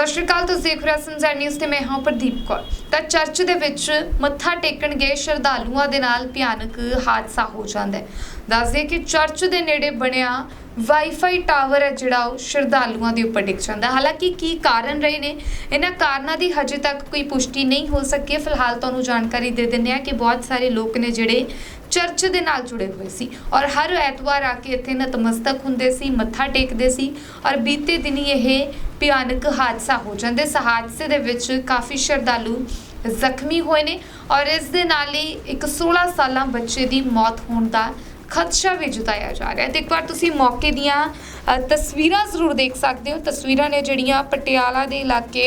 ਸਤਿ ਸ਼੍ਰੀ ਅਕਾਲ, ਤੁਸੀਂ ਦੇਖ ਰਹੇ ਹੋ ਸੰਸਾਰ ਨਿਊਜ਼ ਤੇ ਮੈਂ ਹਾਂ ਪ੍ਰਦੀਪ ਕੌਰ। ਤਾਂ ਚਰਚ ਦੇ ਵਿੱਚ ਮੱਥਾ ਟੇਕਣ ਗਏ ਸ਼ਰਧਾਲੂਆਂ ਦੇ ਨਾਲ ਭਿਆਨਕ ਹਾਦਸਾ ਹੋ ਜਾਂਦਾ ਹੈ। ਦੱਸਦੇ ਕਿ ਚਰਚ ਦੇ ਨੇੜੇ ਬਣਿਆ ਵਾਈਫਾਈ ਟਾਵਰ ਹੈ, ਜਿਹੜਾ ਉਹ ਸ਼ਰਧਾਲੂਆਂ ਦੇ ਉੱਪਰ ਡਿੱਗ ਜਾਂਦਾ ਹਾਲਾਂਕਿ ਕੀ ਕਾਰਨ ਰਹੇ ਨੇ? ਇਹਨਾਂ ਕਾਰਨਾਂ ਦੀ ਹਜੇ ਤੱਕ ਕੋਈ ਪੁਸ਼ਟੀ ਨਹੀਂ ਹੋ ਸਕੀ। ਫਿਲਹਾਲ ਤੁਹਾਨੂੰ ਜਾਣਕਾਰੀ ਦੇ ਦਿੰਦੇ ਆ ਕਿ ਬਹੁਤ ਸਾਰੇ ਲੋਕ ਨੇ ਜਿਹੜੇ ਚਰਚ ਦੇ ਨਾਲ ਜੁੜੇ ਹੋਏ ਸੀ ਔਰ ਹਰ ਐਤਵਾਰ ਆ ਕੇ ਇੱਥੇ ਨਤਮਸਤਕ ਹੁੰਦੇ ਸੀ, ਮੱਥਾ ਟੇਕਦੇ ਸੀ ਔਰ ਬੀਤੇ ਦਿਨੀ ਇਹ ਭਿਆਨਕ ਹਾਦਸਾ ਹੋ ਜਾਂਦਾ ਇਸ ਹਾਦਸੇ ਦੇ ਵਿੱਚ ਕਾਫੀ ਸ਼ਰਧਾਲੂ ਜ਼ਖਮੀ ਹੋਏ ਨੇ ਔਰ ਇਸ ਦੇ ਨਾਲ ਹੀ ਇੱਕ 16 ਸਾਲਾਂ ਬੱਚੇ ਦੀ ਮੌਤ ਹੋਣ ਦਾ ਖਦਸ਼ਾ ਵੀ ਜਤਾਇਆ ਜਾ ਰਿਹਾ ਹੈ। ਤੇ ਇੱਕ ਵਾਰ ਤੁਸੀਂ ਮੌਕੇ ਦੀਆਂ ਅ, ਤਸਵੀਰਾਂ ਜ਼ਰੂਰ ਦੇਖ ਸਕਦੇ ਹੋ। ਤਸਵੀਰਾਂ ਨੇ ਜਿਹੜੀਆਂ ਪਟਿਆਲਾ ਦੇ ਇਲਾਕੇ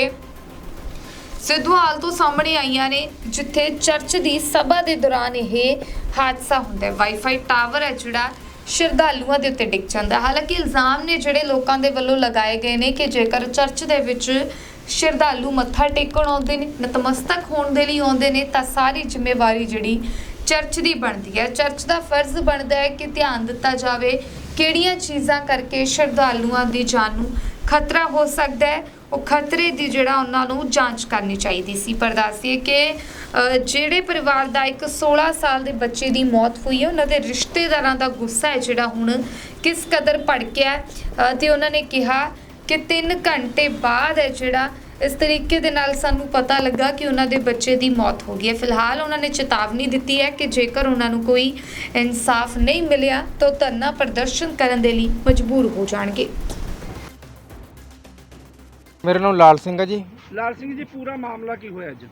ਸਿੱਧੂਹਾਲ ਤੋਂ ਸਾਹਮਣੇ ਆਈਆਂ ਨੇ ਜਿੱਥੇ ਚਰਚ ਦੀ ਸਭਾ ਦੇ ਦੌਰਾਨ ਇਹ ਹਾਦਸਾ ਹੁੰਦਾ ਹੈ। ਵਾਈਫਾਈ ਟਾਵਰ ਹੈ ਜਿਹੜਾ ਸ਼ਰਧਾਲੂਆਂ ਦੇ ਉੱਤੇ ਡਿੱਗ ਜਾਂਦਾ। ਹਾਲਾਂਕਿ ਇਲਜ਼ਾਮ ਨੇ ਜਿਹੜੇ ਲੋਕਾਂ ਦੇ ਵੱਲੋਂ ਲਗਾਏ ਗਏ ਨੇ ਕਿ ਜੇਕਰ ਚਰਚ ਦੇ ਵਿੱਚ ਸ਼ਰਧਾਲੂ ਮੱਥਾ ਟੇਕਣ ਆਉਂਦੇ ਨੇ, ਨਤਮਸਤਕ ਹੋਣ ਦੇ ਲਈ ਆਉਂਦੇ ਨੇ, ਤਾਂ ਸਾਰੀ ਜ਼ਿੰਮੇਵਾਰੀ ਜਿਹੜੀ ਚਰਚ ਦੀ ਬਣਦੀ ਹੈ। ਚਰਚ ਦਾ ਫਰਜ਼ ਬਣਦਾ ਹੈ ਕਿ ਧਿਆਨ ਦਿੱਤਾ ਜਾਵੇ ਕਿਹੜੀਆਂ ਚੀਜ਼ਾਂ ਕਰਕੇ ਸ਼ਰਧਾਲੂਆਂ ਦੀ ਜਾਨ ਨੂੰ ਖਤਰਾ ਹੋ ਸਕਦਾ ਹੈ। ਉਹ ਖਤਰੇ ਦੀ ਜਿਹੜਾ ਉਹਨਾਂ ਨੂੰ ਜਾਂਚ ਕਰਨੀ ਚਾਹੀਦੀ ਸੀ। ਪਰ ਦੱਸਦੀਏ ਕਿ ਜਿਹੜੇ ਪਰਿਵਾਰ ਦਾ ਇੱਕ 16 ਸਾਲ ਦੇ ਬੱਚੇ ਦੀ ਮੌਤ ਹੋਈ ਹੈ ਉਹਨਾਂ ਦੇ ਰਿਸ਼ਤੇਦਾਰਾਂ ਦਾ ਗੁੱਸਾ ਹੈ ਜਿਹੜਾ ਹੁਣ ਕਿਸ ਕਦਰ ਭੜਕਿਆ ਹੈ, ਤੇ ਉਹਨਾਂ ਨੇ ਕਿਹਾ ਕਿ 3 ਘੰਟੇ ਬਾਅਦ ਹੈ ਜਿਹੜਾ ਇਸ ਤਰੀਕੇ ਦੇ ਨਾਲ ਸਾਨੂੰ ਪਤਾ ਲੱਗਾ ਕਿ ਉਹਨਾਂ ਦੇ ਬੱਚੇ ਦੀ ਮੌਤ ਹੋ ਗਈ ਹੈ। ਫਿਲਹਾਲ ਉਹਨਾਂ ਨੇ ਚੇਤਾਵਨੀ ਦਿੱਤੀ ਹੈ ਕਿ ਜੇਕਰ ਉਹਨਾਂ ਨੂੰ ਕੋਈ ਇਨਸਾਫ ਨਹੀਂ ਮਿਲਿਆ ਤਾਂ ਉਹ ਧਰਨਾ ਪ੍ਰਦਰਸ਼ਨ ਕਰਨ ਦੇ ਲਈ ਮਜਬੂਰ ਹੋ ਜਾਣਗੇ। ਮੇਰਾ ਨਾਮ ਲਾਲ ਸਿੰਘ ਹੈ ਜੀ। ਲਾਲ ਸਿੰਘ ਜੀ ਪੂਰਾ ਮਾਮਲਾ ਕੀ ਹੋਇਆ ਅੱਜ?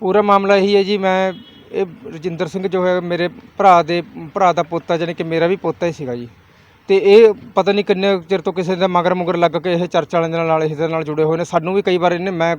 ਪੂਰਾ ਮਾਮਲਾ ਇਹੀ ਹੈ ਜੀ ਮੈਂ ਇਹ ਰਜਿੰਦਰ ਸਿੰਘ ਜੋ ਹੈ ਮੇਰੇ ਭਰਾ ਦੇ ਭਰਾ ਦਾ ਪੋਤਾ ਜਾਣੀ ਕਿ ਮੇਰਾ ਵੀ ਪੋਤਾ ਹੀ ਸੀਗਾ ਜੀ। ਤੇ ਇਹ ਪਤਾ ਨਹੀਂ ਕਿੰਨੇ ਚਿਰ ਤੋਂ ਕਿਸੇ ਦਾ ਮਗਰ ਮੁਗਰ ਲੱਗ ਕੇ ਇਹ ਚਰਚ ਵਾਲਿਆਂ ਦੇ ਨਾਲ ਇਹਦੇ ਨਾਲ ਜੁੜੇ ਹੋਏ ਨੇ। ਸਾਨੂੰ ਵੀ ਕਈ ਵਾਰ ਇਹਨੇ ਮੈਂ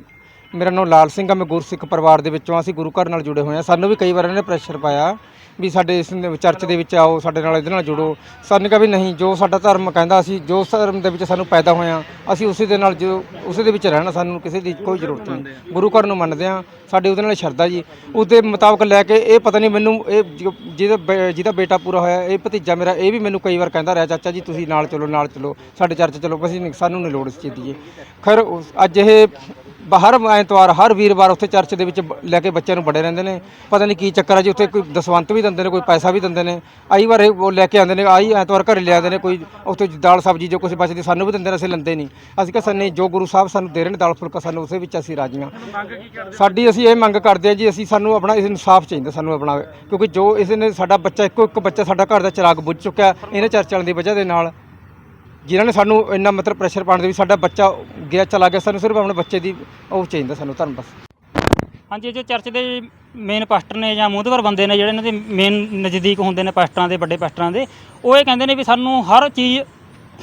ਮੇਰਾ ਨਾਮ ਲਾਲ ਸਿੰਘ ਆ ਮੈਂ ਗੁਰਸਿੱਖ ਪਰਿਵਾਰ ਦੇ ਵਿੱਚੋਂ ਹਾਂ, ਅਸੀਂ ਗੁਰੂ ਘਰ ਨਾਲ ਜੁੜੇ ਹੋਏ ਹਾਂ ਸਾਨੂੰ ਵੀ ਕਈ ਵਾਰ ਇਹਨੇ ਪ੍ਰੈਸ਼ਰ ਪਾਇਆ। ਵੀ ਸਾਡੇ ਇਸ ਦੇ ਚਰਚ ਦੇ ਵਿੱਚ ਆਓ, ਸਾਡੇ ਨਾਲ ਇਹਦੇ ਨਾਲ ਜੁੜੋ। ਸਾਨੂੰ ਕਿਹਾ ਵੀ ਨਹੀਂ, ਜੋ ਸਾਡਾ ਧਰਮ ਕਹਿੰਦਾ ਅਸੀਂ ਜੋ ਧਰਮ ਦੇ ਵਿੱਚ ਸਾਨੂੰ ਪੈਦਾ ਹੋਇਆ, ਅਸੀਂ ਉਸੇ ਦੇ ਨਾਲ ਜੋ, ਉਸੇ ਦੇ ਵਿੱਚ ਰਹਿਣਾ, ਸਾਨੂੰ ਕਿਸੇ ਦੀ ਕੋਈ ਜ਼ਰੂਰਤ ਨਹੀਂ। ਗੁਰੂ ਘਰ ਨੂੰ ਮੰਨਦੇ ਆ ਸਾਡੇ ਉਹਦੇ ਨਾਲ ਸ਼ਰਧਾ ਜੀ। ਉਹਦੇ ਮੁਤਾਬਕ ਲੈ ਕੇ ਇਹ ਪਤਾ ਨਹੀਂ ਮੈਨੂੰ, ਇਹ ਜ- ਜਿਹਦਾ ਬੇ- ਜਿਹਦਾ ਬੇਟਾ ਪੂਰਾ ਹੋਇਆ, ਇਹ ਭਤੀਜਾ ਮੇਰਾ, ਇਹ ਵੀ ਮੈਨੂੰ ਕਈ ਵਾਰ ਕਹਿੰਦਾ ਰਿਹਾ, ਚਾਚਾ ਜੀ, ਤੁਸੀਂ ਨਾਲ ਚਲੋ ਨਾਲ ਚਲੋ, ਸਾਡੇ ਚਰਚ ਚਲੋ, ਅਸੀਂ ਨਹੀਂ- ਸਾਨੂੰ ਨਹੀਂ ਲੋੜ ਇਸ ਚੀਜ਼ ਦੀ ਜੀ। ਖੈਰ ਉਸ- ਅੱਜ ਇਹ ਹਰ ਐਤਵਾਰ, ਹਰ ਵੀਰਵਾਰ ਉੱਥੇ ਚਰਚ ਦੇ ਵਿੱਚ ਬ- ਲੈ ਕੇ ਬੱਚਿਆਂ ਨੂੰ ਬੜੇ ਰਹਿੰਦੇ ਨੇ। ਪਤਾ ਨਹੀਂ ਕੀ ਚੱਕਰ ਹੈ ਜੀ, ਉੱਥੇ ਕੋਈ ਦਸਵੰਤ ਵੀ ਦਿੰਦੇ ਨੇ, ਕੋਈ ਪੈਸਾ ਵੀ ਦਿੰਦੇ ਨੇ। ਆਈ ਵਾਰ ਇਹ ਉਹ ਲੈ ਕੇ ਆਉਂਦੇ ਨੇ, ਆਈ ਐਤਵਾਰ ਘਰੇ ਲੈ ਆਉਂਦੇ ਨੇ, ਕੋਈ ਉੱਥੇ ਦਾਲ ਸਬਜ਼ੀ ਜੋ ਕੁਝ ਬਚਦੀ ਸਾਨੂੰ ਵੀ ਦਿੰਦੇ ਨੇ, ਅਸੀਂ ਲੈਂਦੇ ਨਹੀਂ। ਅਸੀਂ ਕਿਹਾ, ਨਹੀਂ, ਜੋ ਗੁਰੂ ਸਾਹਿਬ ਸਾਨੂੰ ਦੇ ਰਹੇ ਨੇ ਦਾਲ ਫੁਲਕਾ, ਸਾਨੂੰ ਉਸੇ ਵਿੱਚ ਅਸੀਂ ਰਾਜੀ ਹਾਂ। ਸਾਡੀ ਅਸੀਂ ਇਹ ਮੰਗ ਕਰਦੇ ਹਾਂ ਜੀ, ਅਸੀਂ ਸਾਨੂੰ ਆਪਣਾ ਇਸ ਇਨਸਾਫ ਚਾਹੀਦਾ, ਸਾਨੂੰ ਆਪਣਾ, ਕਿਉਂਕਿ ਜੋ ਇਸ ਨੇ ਸਾਡਾ ਬੱਚਾ, ਇੱਕੋ ਇੱਕ ਬੱਚਾ ਸਾਡਾ ਘਰ ਦਾ ਚਿਰਾਗ ਬੁੱਝ ਚੁੱਕਿਆ, ਇਹਨਾਂ ਚਰਚਾਂ ਦੀ ਵਜ੍ਹਾ ਦੇ ਨਾਲ ਜਿਨ੍ਹਾਂ ਨੇ ਸਾਨੂੰ ਇੰਨਾ ਮਤਲਬ ਪ੍ਰੈਸ਼ਰ ਪਾਉਣ ਦੇ ਵੀ ਸਾਡਾ ਬੱਚਾ ਗਿਆ, ਚਲਾ ਗਿਆ, ਸਾਨੂੰ ਸਿਰਫ ਆਪਣੇ ਬੱਚੇ ਦੀ ਉਹ ਚਾਹੀਦਾ ਸਾਨੂੰ ਧਰਮ ਬਸ। ਹਾਂਜੀ ਜੋ ਚਰਚ ਦੇ ਮੇਨ ਪਾਸਟਰ ਨੇ ਜਾਂ ਮੂੰਹਦਵਰ ਬੰਦੇ ਨੇ ਜਿਹੜੇ ਇਹਨਾਂ ਦੇ ਮੇਨ ਨਜ਼ਦੀਕ ਹੁੰਦੇ ਨੇ ਪਾਸਟਰਾਂ ਦੇ ਵੱਡੇ ਪਾਸਟਰਾਂ ਦੇ, ਉਹ ਇਹ ਕਹਿੰਦੇ ਨੇ ਵੀ ਸਾਨੂੰ ਹਰ ਚੀਜ਼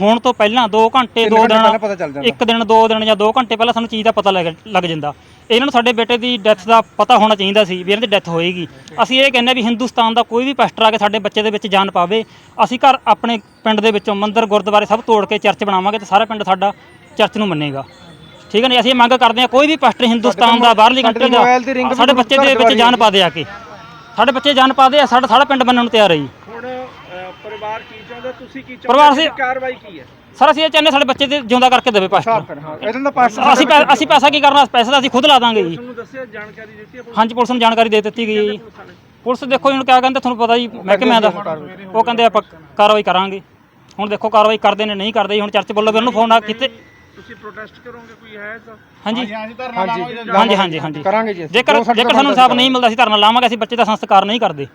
ਹੋਣ ਤੋਂ ਪਹਿਲਾਂ 2 ਘੰਟੇ ਤਿੰਨ 2 ਘੰਟੇ ਪਹਿਲਾਂ ਪਤਾ ਦਿਨ। ਇੱਕ ਦਿਨ 2 ਦਿਨ ਜਾਂ 2 ਘੰਟੇ ਪਹਿਲਾਂ ਸਾਨੂੰ ਚੀਜ਼ ਦਾ ਪਤਾ ਲੱਗ ਲੱਗ ਜਾਂਦਾ। ਇਹਨਾਂ ਨੂੰ ਸਾਡੇ ਬੇਟੇ ਦੀ ਡੈਥ ਦਾ ਪਤਾ ਹੋਣਾ ਚਾਹੀਦਾ ਸੀ ਵੀ ਇਹਨਾਂ ਦੀ ਡੈਥ ਹੋਏਗੀ। ਅਸੀਂ ਇਹ ਕਹਿੰਦੇ ਵੀ ਹਿੰਦੁਸਤਾਨ ਦਾ ਕੋਈ ਵੀ ਪਾਸਟਰ ਆ ਕੇ ਸਾਡੇ ਬੱਚੇ ਦੇ ਵਿੱਚ ਜਾਨ ਪਾਵੇ। ਅਸੀਂ ਘਰ ਆਪਣੇ ਪਿੰਡ ਦੇ ਵਿੱਚੋਂ ਮੰਦਿਰ ਗੁਰਦੁਆਰੇ ਸਭ ਤੋੜ ਕੇ ਚਰਚ ਬਣਾਵਾਂਗੇ ਤੇ ਸਾਰਾ ਪਿੰਡ ਸਾਡਾ ਚਰਚ ਨੂੰ ਮੰਨੇਗਾ। ਠੀਕ ਹੈ ਨਹੀਂ ਅਸੀਂ ਇਹ ਮੰਗ ਕਰਦੇ ਹਾਂ ਕੋਈ ਵੀ ਪਾਸਟਰ ਹਿੰਦੁਸਤਾਨ ਦਾ ਬਾਹਰਲੀ ਕੰਟਰੀ ਦੀ ਸਾਡੇ ਬੱਚੇ ਦੇ ਵਿੱਚ ਜਾਨ ਪਾ ਦੇ ਆ ਕੇ। ਸਾਡੇ ਬੱਚੇ ਜਾਨ ਪਾ ਦੇ ਆ ਸਾਡਾ ਸਾਰਾ ਪਿੰਡ ਮੰਨਣ ਨੂੰ ਤਿਆਰ ਹੈ ਜੀ ਹੁਣ ਅ, ਪਰਿਵਾਰ ਕੀ ਚਾਹੁੰਦਾ ਤੁਸੀਂ ਕੀ ਚਾਹੁੰਦੇ ਪਰਿਵਾਰ ਕੀ ਸੀ- ਕਾਰਵਾਈ ਕੀ ਹੈ? ਸਰ ਅਸੀਂ ਇਹ ਚਾਹੁੰਦੇ ਸਾਡੇ ਬੱਚੇ ਦੇ ਜਿਉਂਦਾ ਕਰਕੇ ਦੇਵੇ ਪਾਸਟਰ ਹਾਂ ਇਹਨਾਂ ਦਾ ਪਾਸਟਰ ਅਸੀਂ ਪੈ- ਅਸੀਂ ਪੈਸਾ ਕੀ ਕਰਨਾ? ਪੈਸਾ ਤਾਂ ਅਸੀਂ ਖੁਦ ਲਾ ਦਾਂਗੇ ਜੀ। ਤੁਹਾਨੂੰ ਦੱਸਿਆ ਜਾਣਕਾਰੀ ਦਿੱਤੀ ਹੈ ਪੁਲਿਸ ਹਾਂਜੀ ਪੁਲਿਸ ਨੂੰ ਜਾਣਕਾਰੀ ਦੇ ਦਿੱਤੀ ਗਈ ਹੈ ਜੀ। ਵਾਲੇ? ਪੁਲਿਸ ਦੇਖੋ ਹੁਣ ਕਿਆ ਕਹਿੰਦੇ ਤੁਹਾਨੂੰ ਪਤਾ ਜੀ ਮਹਿਕਮਿਆਂ ਦਾ। ਉਹ ਕਹਿੰਦੇ ਆਪਾਂ ਕਾਰਵਾਈ ਕਰਾਂਗੇ। ਹੁਣ ਦੇਖੋ ਕਾਰਵਾਈ ਕਰਦੇ ਨੇ ਨਹੀਂ ਕਰਦੇ ਜੀ। ਹੁਣ ਚਰਚ ਵੱਲੋਂ ਵੀ ਉਹਨੂੰ ਫੋਨ ਆ ਕੀਤੇ। ਤੁਸੀਂ ਪ੍ਰੋਟੈਸਟ ਕਰੋਗੇ ਕੋਈ ਹੈ ਤਾਂ? ਹਾਂਜੀ। ਹਾਂਜੀ ਹਾਂਜੀ ਹਾਂਜੀ। ਹਾਂਜੀ ਕਰਾਂਗੇ ਜੀ ਅਸੀਂ। ਜੇਕਰ ਜੋ ਸਾਡੇ ਜੇਕਰ ਸਾਨੂੰ ਇਨਸਾਫ ਨਹੀਂ ਮਿਲਦਾ ਅਸੀਂ ਧਰਨਾ ਲਾਵਾਂਗੇ ਅਸੀਂ ਬੱਚੇ ਦਾ ਸੰਸਕਾਰ ਨਹੀਂ ਕਰਦੇ।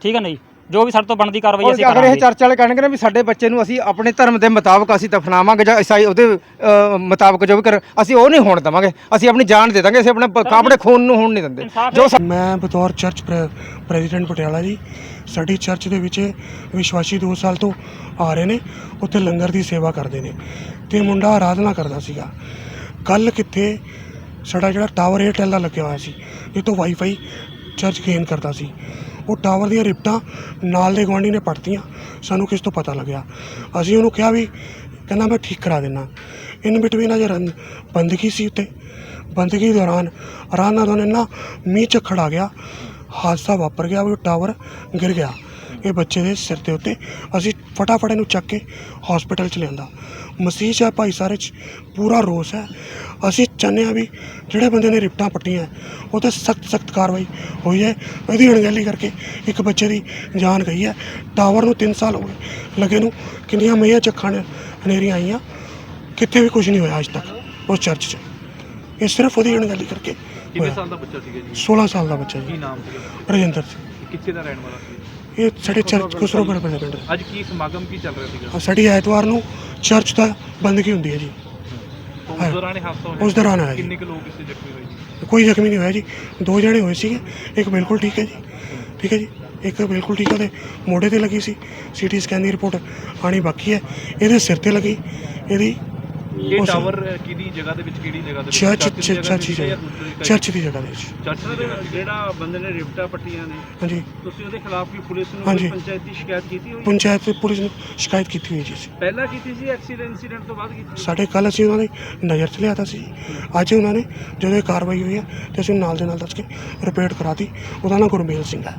ਠੀਕ ਹੈ ਨਾ ਜੀ? ਜੋ ਵੀ ਸਾਡੇ ਤੋਂ ਬਣਦੀ ਕਾਰਵਾਈ ਅਸੀਂ ਅਗਰ ਇਹ ਕਰਾਂਗੇ। ਚਰਚ ਵਾਲੇ ਕਹਿਣਗੇ ਨਾ ਵੀ ਸਾਡੇ ਬੱਚੇ ਨੂੰ ਅਸੀਂ ਆਪਣੇ ਧਰਮ ਦੇ ਮੁਤਾਬਕ ਅਸੀਂ ਦਫਨਾਵਾਂਗੇ ਜਾਂ ਇਸਾਈ ਉਹਦੇ ਅ, ਮੁਤਾਬਕ ਜੋ ਵੀ ਕਰ ਅਸੀਂ ਉਹ ਨਹੀਂ ਹੋਣ ਦੇਵਾਂਗੇ। ਅਸੀਂ ਆਪਣੀ ਜਾਨ ਦੇ ਦਾਂਗੇ ਅਸੀਂ ਆਪਣੇ ਪ- ਆਪਣੇ ਖੂਨ ਨੂੰ ਹੋਣ ਨਹੀਂ ਦਿੰਦੇ। ਇਨਸਾਫ ਜੋ ਮੈਂ ਬਤੌਰ ਚਰਚ ਪ੍ਰ- ਪ੍ਰੈਜ਼ੀਡੈਂਟ ਪਟਿਆਲਾ ਜੀ। ਸਾਡੀ ਚਰਚ ਦੇ ਵਿੱਚ ਵਿਸ਼ਵਾਸੀ 2 ਸਾਲ ਤੋਂ ਆ ਰਹੇ ਨੇ ਉੱਥੇ ਲੰਗਰ ਦੀ ਸੇਵਾ ਕਰਦੇ ਨੇ। ਤੇ ਮੁੰਡਾ ਆਰਾਧਨਾ ਕਰਦਾ ਸੀਗਾ। ਕੱਲ ਕਿੱਥੇ ਸਾਡਾ ਜਿਹੜਾ ਟਾਵਰ ਏਅਰਟੈਲ ਦਾ ਲੱਗਿਆ ਹੋਇਆ ਸੀ ਇਹ ਤੋਂ ਵਾਈਫਾਈ ਚਰਚ ਗੇਨ ਕਰਦਾ ਸੀ। ਉਹ ਟਾਵਰ ਦੀਆਂ ਰਿਪਟਾਂ ਨਾਲ ਦੇ ਗੁਆਂਢੀ ਨੇ ਪੜਤੀਆਂ ਸਾਨੂੰ ਕਿਸ ਤੋਂ ਪਤਾ ਲੱਗਿਆ? ਅਸੀਂ ਉਹਨੂੰ ਕਿਹਾ ਵੀ, ਕਹਿੰਦਾ ਮੈਂ ਠੀਕ ਕਰਾ ਦਿੰਦਾ ਇਨ ਬਿਟਵੀਨ ਅਜੇ ਰਨ- ਬੰਦਗੀ ਸੀ ਉੱਤੇ। ਬੰਦਗੀ ਦੌਰਾਨ ਆਰਾਮ ਨਾਲ ਇੰਨਾ ਮੀਂਹ ਚ ਖੜਾ ਗਿਆ। ਹਾਦਸਾ ਵਾਪਰ ਗਿਆ ਵੀ ਉਹ ਟਾਵਰ ਗਿਰ ਗਿਆ। ਇਹ ਬੱਚੇ ਦੇ ਸਿਰ ਦੇ ਉੱਤੇ ਅਸੀਂ ਫਟਾਫਟ ਇਹਨੂੰ ਚੱਕ ਕੇ ਹਸਪੀਟਲ ਚ ਲਿਆਂਦਾ। ਮਸੀਹ ਆ ਭਾਈਚਾਰੇ 'ਚ। ਪੂਰਾ ਰੋਸ ਹੈ। ਅਸੀਂ ਚਾਹੁੰਦੇ ਹਾਂ ਵੀ ਜਿਹੜੇ ਬੰਦੇ ਨੇ ਰਿਪਟਾਂ ਪੱਟੀਆਂ ਉਹ ਤੇ ਸਖਤ ਸਖਤ ਕਾਰਵਾਈ ਹੋਈ ਹੈ। ਇਹਦੀ ਅਣਗਹਿਲੀ ਕਰਕੇ ਇੱਕ ਬੱਚੇ ਦੀ ਜਾਨ ਗਈ ਹੈ। ਟਾਵਰ ਨੂੰ 3 ਸਾਲ ਹੋ ਗਏ। ਲੱਗੇ ਨੂੰ ਕਿੰਨੀਆਂ ਮਈਆਂ ਚੱਖਾਂ ਹਨੇਰੀਆਂ ਆਈਆਂ। ਕਿਤੇ ਵੀ ਕੁਝ ਨਹੀਂ ਹੋਇਆ ਅੱਜ ਤੱਕ ਉਸ ਚਰਚ 'ਚ। ਇਹ ਸਿਰਫ ਉਹਦੀ ਅਣਗਹਿਲੀ ਕਰਕੇ ਕਿੰਨੇ। ਸਾਲ ਦਾ ਬੱਚਾ ਸੀਗਾ ਜੀ? 16 ਸਾਲ ਦਾ ਬੱਚਾ ਕੀ ਜੀ ਨਾਮ ਸੀਗਾ? ਰਜਿੰਦਰ ਸਿੰਘ। ਕਿੱਥੇ ਦਾ ਰਹਿਣ ਵਾਲਾ ਸੀ? ਇਹ ਸਾਡੇ ਚਰਚ ਕੁਸਰੋਪੁਰ ਪਿੰਡ ਦਾ। ਅੱਜ ਕੀ ਸਮਾਗਮ ਕੀ ਚੱਲ ਰਿਹਾ ਸੀਗਾ? ਸਾਡੀ ਐਤਵਾਰ ਨੂੰ ਚਰਚ ਦਾ ਬੰਦਗੀ ਹੁੰਦੀ ਹੈ ਜੀ। ਉਸ ਦੌਰਾਨ ਇਹ ਹਾਦਸਾ ਹੋਇਆ ਉਸ ਦੌਰਾਨ ਹੋਇਆ ਜੀ। ਕਿੰਨੇ ਕੁ ਲੋਕ ਇਸ 'ਚ ਜ਼ਖਮੀ ਹੋਏ ਜੀ? ਕੋਈ ਜ਼ਖਮੀ ਨਹੀਂ ਹੋਇਆ ਜੀ। ਦੋ ਜਣੇ ਹੋਏ ਸੀਗੇ। ਇੱਕ ਬਿਲਕੁਲ ਠੀਕ ਹੈ ਜੀ। ਠੀਕ ਹੈ ਜੀ। ਇੱਕ ਬਿਲਕੁਲ ਠੀਕ ਹੈ ਤੇ ਮੋਢੇ ਤੇ ਲੱਗੀ ਸੀ। ਸੀਟੀ ਸਕੈਨ ਦੀ ਰਿਪੋਰਟ ਆਣੀ ਬਾਕੀ ਹੈ। ਇਹਦੇ ਸਿਰ ਤੇ ਲੱਗੀ। ਇਹਦੀ ਇਹ ਉਸ- ਟਾਵਰ ਕਿਹਦੀ ਜਗ੍ਹਾ ਦੇ ਵਿੱਚ ਕਿਹੜੀ ਜਗ੍ਹਾ ਦੇ ਵਿੱਚ ਚਰਚ ਦੀ ਜਗ੍ਹਾ ਚਰਚ ਦੇ ਦੀ ਵਿੱਚ ਜਾਂ ਜਗ੍ਹਾ ਦੂਸਰੀ ਜਗ੍ਹਾ? ਚਰਚ ਦੀ ਜਗ੍ਹਾ ਦੇ ਵਿੱਚ ਚਰਚ ਦੀ ਜਗ੍ਹਾ ਤੇ? ਜਿਹੜਾ ਬੰਦੇ ਨੇ ਰਿਪਟਾ ਪੱਟੀਆਂ ਨੇ ਹਾਂਜੀ ਤੁਸੀਂ ਉਹਦੇ ਖਿਲਾਫ ਵੀ ਪੁਲਿਸ ਨੂੰ ਹਾਂਜੀ। ਕੋਈ ਪੰਚਾਇਤੀ ਸ਼ਿਕਾਇਤ ਕੀਤੀ ਹੋਈ ਪੰਚਾਇਤ ਤੇ ਪੁਲਿਸ ਨੂੰ ਸ਼ਿਕਾਇਤ ਕੀਤੀ ਹੋਈ ਜੀ ਅਸੀਂ। ਪਹਿਲਾਂ ਕੀਤੀ ਸੀ ਐਕਸੀਡੈਂਟ ਇਨਸੀਡੈਂਟ ਤੋਂ ਬਾਅਦ ਕੀਤੀ ਸਾਡੇ ਕੱਲ ਅਸੀਂ ਉਹਨਾਂ ਦੀ ਨਜ਼ਰ 'ਚ ਲਿਆਤਾ ਸੀ ਅੱਜ ਉਹਨਾਂ ਨੇ ਜਦੋਂ ਇਹ ਕਾਰਵਾਈ ਹੋਈ ਹੈ ਤੇ ਅਸੀਂ ਨਾਲ ਦੇ ਨਾਲ ਦੱਸ ਕੇ ਰਿਪੇਅਰ ਕਰਾਤੀ ਉਹਦਾ ਨਾਮ ਗੁਰਮੇਲ ਸਿੰਘ ਹੈ